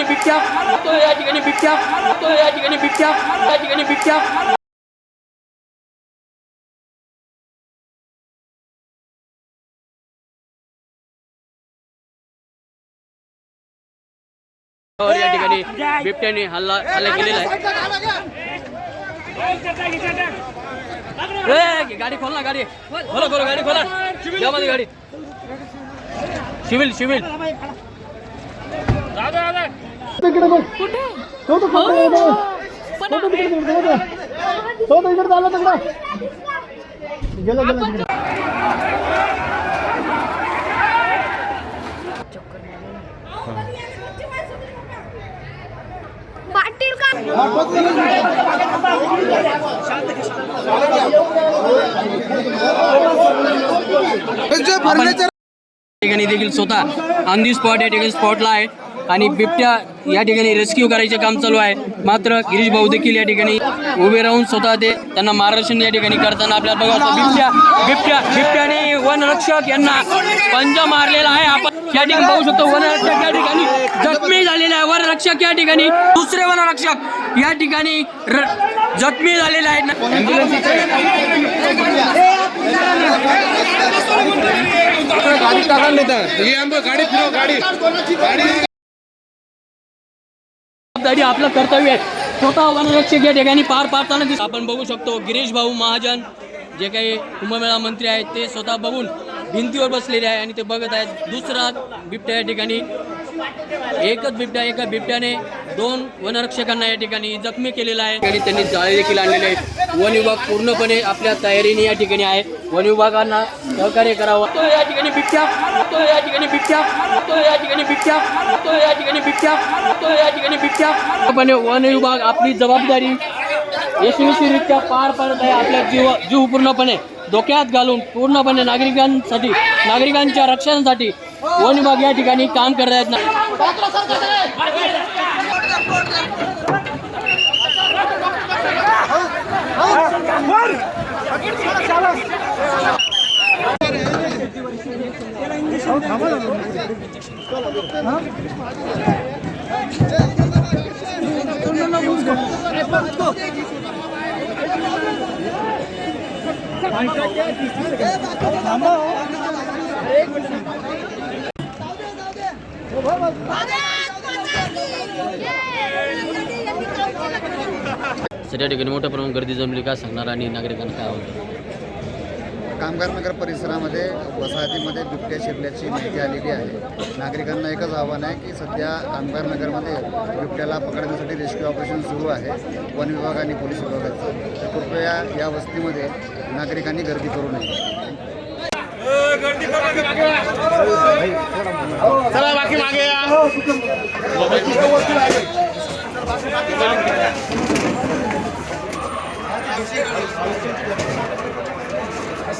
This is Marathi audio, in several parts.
ठिकाणी बिबट्या तो या ठिकाणी बिबट्या तो या ठिकाणी बिबट्या या ठिकाणी बिबट्या. और या ठिकाणी बिबट्याने हल्ला हल्ला केलेला आहे. ए, गाडी खोल ना गाडी. खोला खोला गाडी खोला. यामध्ये गाडी. सिव्हिल सिव्हिल तिकडे बघ. तो तो फोटो इकडे बघ. तो तो तिकडे तिकडे बघ. तो तो इकडे चालला तिकडे. गेला गेला तिकडे. पाटील का? ठिकाणी देखील स्वतः ऑन दी स्पॉट या ठिकाणी स्पॉटला आहे. आणि बिबट्या या ठिकाणी रेस्क्यू करायचे काम चालू आहे. मात्र गिरीश भाऊ देखील या ठिकाणी उभे राहून स्वतः ते त्यांना मार्गदर्शन या ठिकाणी करताना आपल्याला बघा बिबट्या बिबट्या बिबट्याने वनरक्षक यांना पंजा मारलेला आहे. आपण या ठिकाणी पाहू शकतो वनरक्षक या ठिकाणी जखमी झालेला आहे. वनरक्षक या ठिकाणी दुसरे वनरक्षक या ठिकाणी जखमी झालेले आहेत. गाडी. टाका जबाबदारी आपलं कर्तव्य आहे. स्वतः वनरक्षक या ठिकाणी पार पाडताना दिस आपण बघू शकतो गिरीश भाऊ महाजन जे काही कुंभमेळा मंत्री आहेत ते स्वतः बघून भिंतीवर बसलेले आहे आणि ते बघत आहेत. दुसरा बिबट्या या ठिकाणी. एकच बिबट्या एका बिबट्याने दोन वनरक्षकांना या ठिकाणी जखमी केलेला आहे. आणि त्यांनी जाळे देखील आणलेले आहेत. वन विभाग पूर्णपणे आपल्या तयारीने या ठिकाणी आहे. वन विभागांना सहकार्य करावं. तो या ठिकाणी बिबट्या. तो या ठिकाणी बिबट्या. तो या ठिकाणी बिबट्या. तो या ठिकाणी बिबट्या. तो या ठिकाणी बिबट्या. पूर्णपणे वन विभाग आपली जबाबदारी यशस्वीरित्या पार पाडत आहे. आपल्या जीव जीव पूर्णपणे धोक्यात घालून पूर्णपणे नागरिकांसाठी नागरिकांच्या रक्षणासाठी वन विभाग या ठिकाणी काम करत आहेत. ना सध्या ठिकाणी मोठ्या प्रमाणात गर्दी जमली काय सांगणार आणि नागरिकांना काय आवडतं कामगार नगर परिसरामध्ये वसाहतीमध्ये बिबट्या शिरल्याची माहिती आलेली आहे. नागरिकांना एकच आव्हान आहे की सध्या कामगार नगरमध्ये बिबट्याला पकडण्यासाठी रेस्क्यू ऑपरेशन सुरू आहे वन विभाग आणि पोलीस विभागाचं. तर कृपया या वस्तीमध्ये नागरिकांनी गर्दी करू नये. चला बाकी मागे या घ्या ना मात्र पटकन असतो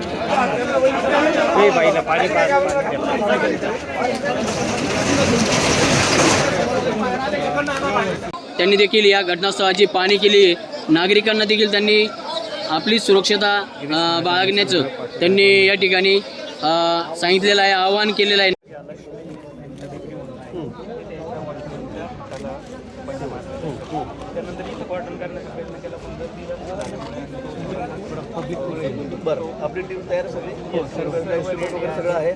हो, याला पाणी त्यांनी देखील या घटनास्थळाची पाहणी केली. नागरिकांना देखील त्यांनी आपली सुरक्षता बाळगण्याचं त्यांनी या ठिकाणी सांगितलेलं आहे आवाहन केलेलं आहे. बरं आपली टीम तयार सगळी? instrument वगैरे सगळं आहे.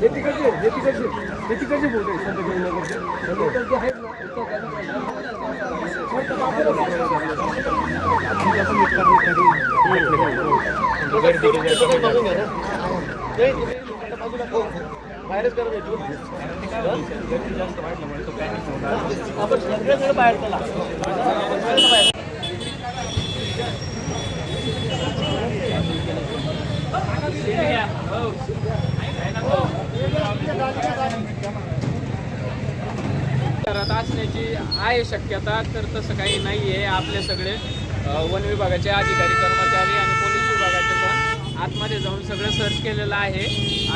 हे तिकडचे आहेत, हे तिकडचे आहेत. हे तिकडचे बोट आहेत, संत गहिनीनगरचे. आणि इकडचे आहेत ना, इथं काय ना, बाहेरच करत येतो आपण सगळ्याकडे बाहेर चला. सगळ्याकडे बाहेर होण्याची आहे शक्यता तर तसं काही नाही आहे आपले सगळे वन विभागाचे अधिकारी कर्मचारी आणि पोलीस विभागाचे पण आतमध्ये जाऊन सगळं सर्च केलेलं आहे.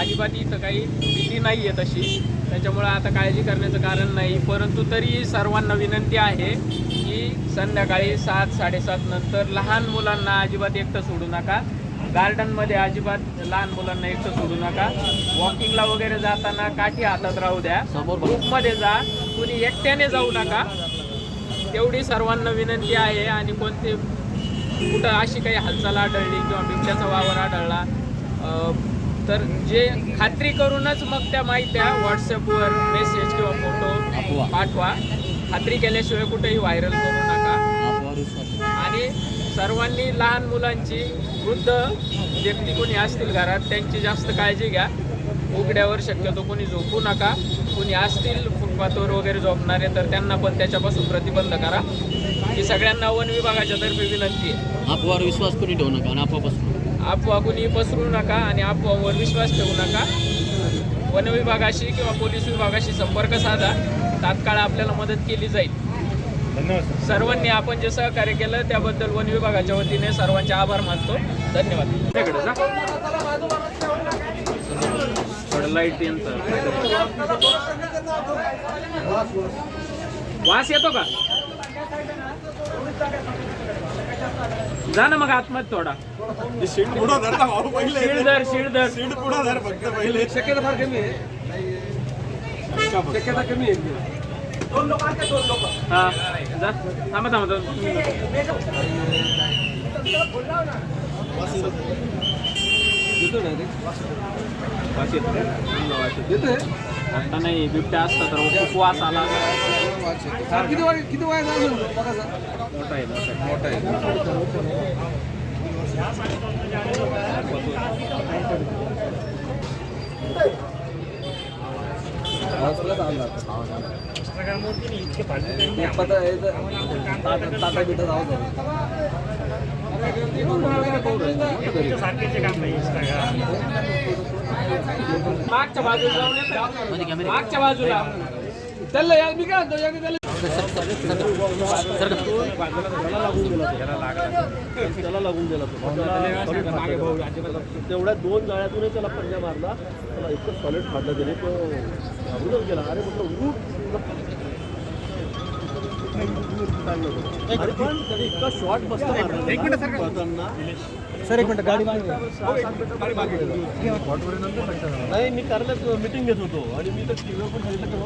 अजिबात इथं काही भीती नाही आहे तशी. त्याच्यामुळं आता काळजी करण्याचं कारण नाही. परंतु तरी सर्वांना विनंती आहे की संध्याकाळी सात साडेसात नंतर लहान मुलांना अजिबात एकटं सोडू नका. गार्डनमध्ये अजिबात लहान मुलांना एकटं सोडू नका. वॉकिंगला वगैरे जाताना काठी हातात राहू द्या. ग्रुपमध्ये जा. कुणी एकट्याने जाऊ नका. तेवढी सर्वांना विनंती आहे आणि कोणते कुठं अशी काही हालचाल आढळली किंवा बिबट्याचा वावर आढळला तर जे खात्री करूनच मग त्या माहित्या व्हॉट्सअपवर मेसेज किंवा. फोटो पाठवा. खात्री केल्याशिवाय कुठेही व्हायरल करू नका आपल्यावर विश्वास आहे. आणि सर्वांनी लहान मुलांची वृद्ध व्यक्ती कोणी असतील घरात त्यांची जास्त काळजी घ्या. उघड्यावर शक्यतो कोणी झोपू नका. कोणी असतील फुटपाथवर वगैरे झोपणारे तर त्यांना पण त्याच्यापासून प्रतिबंध करा. ही सगळ्यांना वन विभागाच्या तर्फे विनंती आहे. आपल्यावर विश्वास कोणी ठेवू नका आणि आपोआपासून अफवा कुणी पसरू नका आणि अफवावर विश्वास ठेवू नका. वन विभागाशी किंवा पोलीस विभागाशी संपर्क साधा. तात्काळ आपल्याला मदत केली जाईल. सर्वांनी आपण जे सहकार्य केलं त्याबद्दल वन विभागाच्या वतीने सर्वांचे आभार मानतो. धन्यवाद. लाइट यांचं. वास येतो का? जा ना मग आतमध्ये थोडा. शिळधर शिळधर शक्यता फार कमी आहे. शक्यता कमी आहे. हा. थांबा थांबा दोन मिनिटं. येतो चांगला वास येतो. येतोय आता नाही बिबट्या असता तर खूप वास आला. किती वाय किती वाय मोठा आहे मोठा आहे पता आहे तर ताटा ताटा बिटा जाऊ मागच्या बाजूला मागच्या बाजूला. त्याला मी काय म्हणतो त्याला त्याला लागून दिला तो. तेवढ्या दोन जाळ्यातूनही त्याला पंजा मारला. त्याला इतकं सॉलिड फाडलं त्याने. तो घाबरूनच गेला. अरे म्हटलं उठ. सर एक मिनिट गाडी नाही मी कारण मीटिंग घेत होतो आणि मी तर टीव्हीवर पण सांगितलं की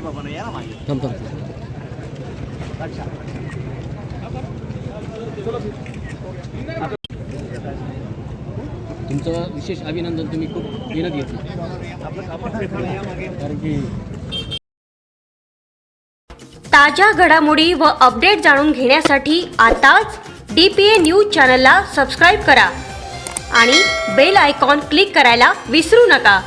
बाबा इथं थांब तुमचं विशेष अभिनंदन तुम्ही खूप मेहनत घेतली. कारण की ताज्या घडामोडी व अपडेट जाणून घेण्यासाठी आताच डी पी ए न्यूज चॅनलला सबस्क्राईब करा आणि बेल आयकॉन क्लिक करायला विसरू नका.